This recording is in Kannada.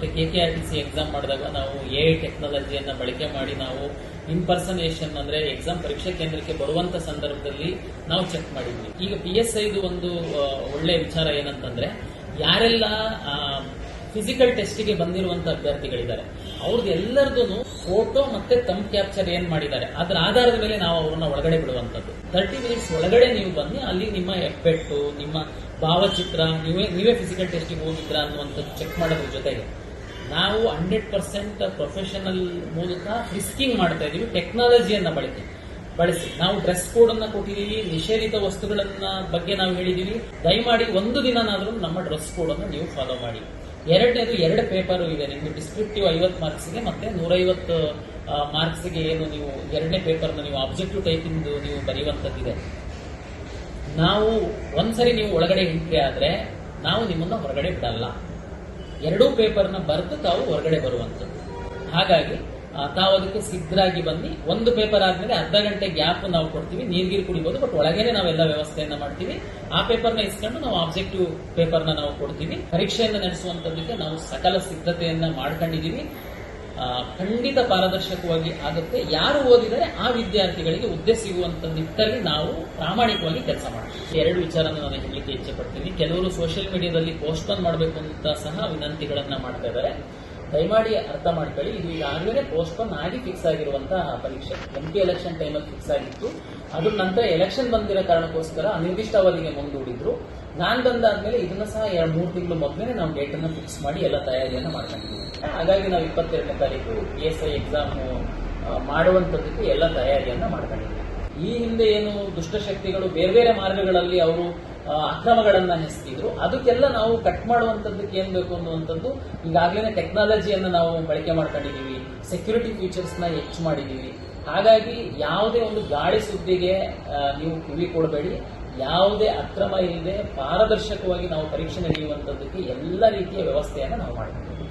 ಮತ್ತೆ K K R T C exam ಮಾಡಿದಾಗ ನಾವು ಎ ಐ ಟೆಕ್ನಾಲಜಿಯನ್ನು ಬಳಕೆ ಮಾಡಿ ನಾವು ಇಂಪರ್ಸನೇಷನ್ ಅಂದ್ರೆ ಎಕ್ಸಾಮ್ ಪರೀಕ್ಷಾ ಕೇಂದ್ರಕ್ಕೆ ಬರುವಂತ ಸಂದರ್ಭದಲ್ಲಿ ನಾವು ಚೆಕ್ ಮಾಡಿದ್ವಿ. ಈಗ ಪಿ ಎಸ್ ಐದು ಒಂದು ಒಳ್ಳೆ ವಿಚಾರ ಏನಂತಂದ್ರೆ ಯಾರೆಲ್ಲ ಫಿಸಿಕಲ್ ಟೆಸ್ಟಿಗೆ ಬಂದಿರುವಂತ ಅಭ್ಯರ್ಥಿಗಳಿದ್ದಾರೆ ಅವ್ರದ್ದು ಫೋಟೋ ಮತ್ತೆ ತಮ್ ಕ್ಯಾಪ್ಚರ್ ಏನ್ ಮಾಡಿದ್ದಾರೆ, ಅದರ ಆಧಾರದ ಮೇಲೆ ನಾವು ಅವ್ರನ್ನ ಒಳಗಡೆ ಬಿಡುವಂತದ್ದು. ತರ್ಟಿ ಮಿನಿಟ್ಸ್ ಒಳಗಡೆ ನೀವು ಬನ್ನಿ, ಅಲ್ಲಿ ನಿಮ್ಮ ಎಫೆಕ್ಟು ನಿಮ್ಮ ಭಾವಚಿತ್ರ, ನೀವೇ ನೀವೇ ಫಿಸಿಕಲ್ ಟೆಸ್ಟಿಗೆ ಹೋಗಿದ್ರ ಅನ್ನುವಂಥದ್ದು ಚೆಕ್ ಮಾಡೋದ್ರ ಜೊತೆಗೆ. ನಾವು ಹಂಡ್ರೆಡ್ ಪರ್ಸೆಂಟ್ ಪ್ರೊಫೆಷನಲ್ ಮೂಲಕ ರಿಸ್ಕಿಂಗ್ ಮಾಡ್ತಾ ಇದೀವಿ ಟೆಕ್ನಾಲಜಿಯನ್ನ ಬಳಕೆ ಬಳಸಿ. ನಾವು ಡ್ರೆಸ್ ಕೋಡ್ ಅನ್ನ ಕೊಟ್ಟಿದೀವಿ ನಿಷೇಧಿತ ವಸ್ತುಗಳನ್ನ ಬಗ್ಗೆ ನಾವು ಹೇಳಿದೀವಿ. ದಯಮಾಡಿ ಒಂದು ದಿನನಾದ್ರೂ ನಮ್ಮ ಡ್ರೆಸ್ ಕೋಡ್ ಅನ್ನು ನೀವು ಫಾಲೋ ಮಾಡಿ. ಎರಡನೇದು, ಎರಡು ಪೇಪರ್ ಇದೆ. ನಿಮ್ಗೆ ಡಿಸ್ಕ್ರಿಪ್ಟಿವ್ ಐವತ್ತು ಮಾರ್ಕ್ಸ್ಗೆ ಮತ್ತೆ ನೂರೈವತ್ತು ಮಾರ್ಕ್ಸ್ಗೆ ಏನು ನೀವು ಎರಡನೇ ಪೇಪರ್ನ ನೀವು ಆಬ್ಜೆಕ್ಟಿವ್ ಟೈಪಿಂದು ನೀವು ಬರೆಯುವಂಥದ್ದಿದೆ. ನಾವು ಒಂದ್ಸರಿ ನೀವು ಒಳಗಡೆ ಎಂಟ್ರಿ ಆದ್ರೆ ನಾವು ನಿಮ್ಮನ್ನ ಹೊರಗಡೆ ಬಿಡಲ್ಲ. ಎರಡೂ ಪೇಪರ್ನ ಬರೆದು ತಾವು ಹೊರಗಡೆ ಬರುವಂಥದ್ದು. ಹಾಗಾಗಿ ತಾವು ಅದಕ್ಕೆ ಸಿದ್ಧರಾಗಿ ಬನ್ನಿ. ಒಂದು ಪೇಪರ್ ಆದ್ಮೇಲೆ ಅರ್ಧ ಗಂಟೆ ಗ್ಯಾಪ್ ನಾವು ಕೊಡ್ತೀವಿ. ನೀರ್ಗೀರು ಕುಡಿಬಹುದು ಬಟ್ ಒಳಗೇನೆ ನಾವೆಲ್ಲ ವ್ಯವಸ್ಥೆಯನ್ನ ಮಾಡ್ತೀವಿ. ಆ ಪೇಪರ್ನ ಇಸ್ಕೊಂಡು ನಾವು ಆಬ್ಜೆಕ್ಟಿವ್ ಪೇಪರ್ನ ನಾವು ಕೊಡ್ತೀವಿ. ಪರೀಕ್ಷೆಯನ್ನು ನಡೆಸುವಂತದಕ್ಕೆ ನಾವು ಸಕಲ ಸಿದ್ಧತೆಯನ್ನ ಮಾಡ್ಕೊಂಡಿದೀವಿ. ಖಂಡಿತ ಪಾರದರ್ಶಕವಾಗಿ ಆಗುತ್ತೆ. ಯಾರು ಓದಿದರೆ ಆ ವಿದ್ಯಾರ್ಥಿಗಳಿಗೆ ಹುದ್ದೆ ಸಿಗುವಂತ ನಿಟ್ಟಲ್ಲಿ ನಾವು ಪ್ರಾಮಾಣಿಕವಾಗಿ ಕೆಲಸ ಮಾಡ್ತೀವಿ. ಎರಡು ವಿಚಾರನ ನಾನು ಹೇಳಲಿಕ್ಕೆ ಇಚ್ಛೆ ಪಡ್ತೀನಿ ಕೆಲವರು ಸೋಷಿಯಲ್ ಮೀಡಿಯಾದಲ್ಲಿ ಪೋಸ್ಟ್ಪೋನ್ ಮಾಡಬೇಕು ಅಂತ ಸಹ ವಿನಂತಿಗಳನ್ನ ಮಾಡ್ತಾ ಇದ್ದಾರೆ. ದಯಮಾಡಿ ಅರ್ಥ ಮಾಡ್ಕೊಳ್ಳಿ. ಇದು ಈಗಾಗಲೇ ಪೋಸ್ಟ್ಪೋನ್ ಆಗಿ ಫಿಕ್ಸ್ ಆಗಿರುವಂತಹ ಪರೀಕ್ಷೆ. ಎಂ ಪಿ ಎಲೆಕ್ಷನ್ ಟೈಮಲ್ಲಿ ಫಿಕ್ಸ್ ಆಗಿತ್ತು. ಅದ್ರ ನಂತರ ಎಲೆಕ್ಷನ್ ಬಂದಿರೋ ಕಾರಣಕ್ಕೋಸ್ಕರ ಅನಿರ್ದಿಷ್ಟ ಅವಧಿಗೆ ಮುಂದೂಡಿದ್ರು. ನಾನ್ ಬಂದಾದ್ಮೇಲೆ ಇದನ್ನ ಸಹ ಎರಡು ಮೂರು ತಿಂಗಳು ಮೊದಲೇ ನಾವು ಡೇಟ್ ಅನ್ನ ಫಿಕ್ಸ್ ಮಾಡಿ ಎಲ್ಲ ತಯಾರಿಯನ್ನ ಮಾಡ್ಕೊಂಡಿದ್ದೀವಿ. ಹಾಗಾಗಿ ನಾವು ಇಪ್ಪತ್ತೆರಡನೇ ತಾರೀಕು ಪಿ ಎಸ್ ಐ ಎಕ್ಸಾಮ್ ಮಾಡುವಂತದಕ್ಕೆ ಎಲ್ಲ ತಯಾರಿಯನ್ನ ಮಾಡ್ಕೊಂಡಿದ್ದೀವಿ. ಈ ಹಿಂದೆ ಏನು ದುಷ್ಟಶಕ್ತಿಗಳು ಬೇರೆ ಬೇರೆ ಮಾರ್ಗಗಳಲ್ಲಿ ಅವರು ಅಕ್ರಮಗಳನ್ನು ಎಸಗಿದ್ರು ಅದಕ್ಕೆಲ್ಲ ನಾವು ಕಟ್ ಮಾಡುವಂತದ್ದಕ್ಕೆ ಏನ್ ಬೇಕು ಅನ್ನುವಂಥದ್ದು ಈಗಾಗಲೇ ಟೆಕ್ನಾಲಜಿಯನ್ನು ನಾವು ಬಳಕೆ ಮಾಡ್ಕೊಂಡಿದ್ದೀವಿ. ಸೆಕ್ಯೂರಿಟಿ ಫೀಚರ್ಸ್ನ ಹೆಚ್ಚು ಮಾಡಿದ್ದೀವಿ. ಹಾಗಾಗಿ ಯಾವುದೇ ಒಂದು ಗಾಳಿ ಸುದ್ದಿಗೆ ನೀವು ಕಿವಿ ಕೊಡಬೇಡಿ ಯಾವುದೇ ಅಕ್ರಮ ಇಲ್ಲದೆ ಪಾರದರ್ಶಕವಾಗಿ ನಾವು ಪರೀಕ್ಷೆ ನಡೆಯುವಂಥದ್ದಕ್ಕೆ ಎಲ್ಲ ರೀತಿಯ ವ್ಯವಸ್ಥೆಯನ್ನು ನಾವು ಮಾಡಿದ್ದೀವಿ